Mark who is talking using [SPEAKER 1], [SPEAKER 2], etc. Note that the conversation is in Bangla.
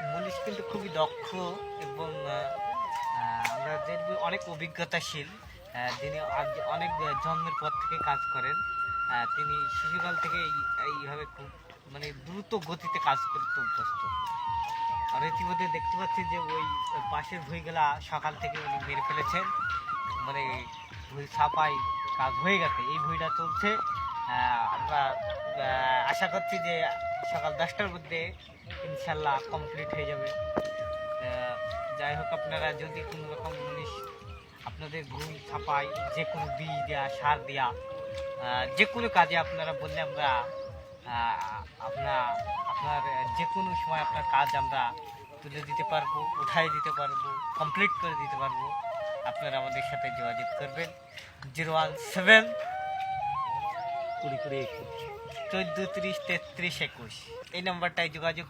[SPEAKER 1] পুলিশ কিন্তু খুবই দক্ষ এবং আমরা দেখব অনেক অভিজ্ঞতাশীল যিনি অনেক জন্মের পর থেকে কাজ করেন। তিনি শিশুকাল থেকে এইভাবে খুব মানে দ্রুত গতিতে কাজ করতে অভ্যস্ত। আর ইতিমধ্যে দেখতে পাচ্ছি যে ওই পাশের ভুঁইগুলা সকাল থেকে উনি মেরে ফেলেছেন। মানে ভুই ছাপাই কাজ হয়ে গেছে। এই ভুঁইটা চলছে। আমরা আশা করছি যে সকাল দশটার মধ্যে ইনশাল্লাহ কমপ্লিট হয়ে যাবে। যাই হোক আপনারা যদি কোনো রকম জিনিস আপনাদের ঘুম ছাপাই যে কোনো বীজ দেওয়া সার দেওয়া যে কোনো কাজে আপনারা বললে আমরা আপনার আপনার, যে কোনো সময় আপনার কাজ আমরা তুলে দিতে পারব উঠাই দিতে পারব কমপ্লিট করে দিতে পারব। আপনারা আমাদের সাথে যোগাযোগ করবেন। জিরো ওয়ান সেভেন
[SPEAKER 2] কুড়ি কুড়ি একুশ।
[SPEAKER 1] চোদ্দ তিরিশ তেত্রিশ একুশ। এই নাম্বারটায় যোগাযোগ